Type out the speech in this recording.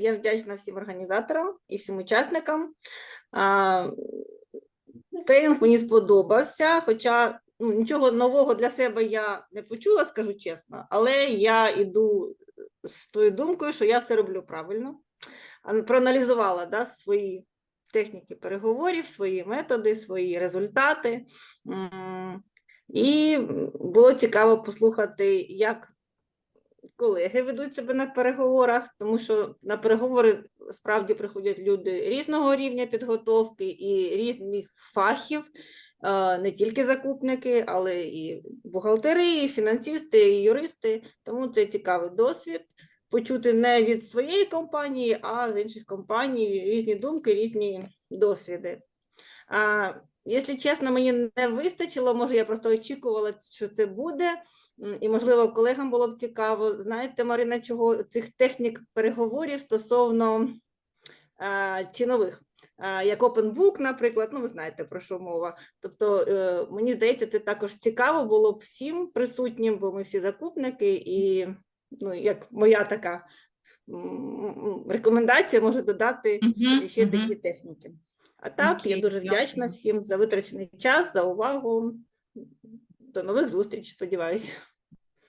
Я вдячна всім організаторам і всім учасникам. Тренінг мені сподобався, хоча ну, нічого нового для себе я не почула, скажу чесно, але я йду з тою думкою, що я все роблю правильно. Проаналізувала да, свої техніки переговорів, свої методи, свої результати. І було цікаво послухати, як колеги ведуть себе на переговорах, тому що на переговори справді приходять люди різного рівня підготовки і різних фахів, е, не тільки закупники, але і бухгалтери, і фінансисти, і юристи. Тому це цікавий досвід. Почути не від своєї компанії, а з інших компаній різні думки, різні досвіди. А, якщо чесно, мені не вистачило, може, я просто очікувала, що це буде. І, можливо, колегам було б цікаво. Знаєте, Марина, чого цих технік переговорів стосовно а, цінових, а, як Open Book, наприклад, ну ви знаєте про що мова. Тобто, е, мені здається, це також цікаво було б всім присутнім, бо ми всі закупники, і ну, як моя така рекомендація може додати Мгм, ще мгм. такі техніки. А так, я дуже вдячна всім за витрачений час, за увагу. До нових зустрічей, сподіваюся.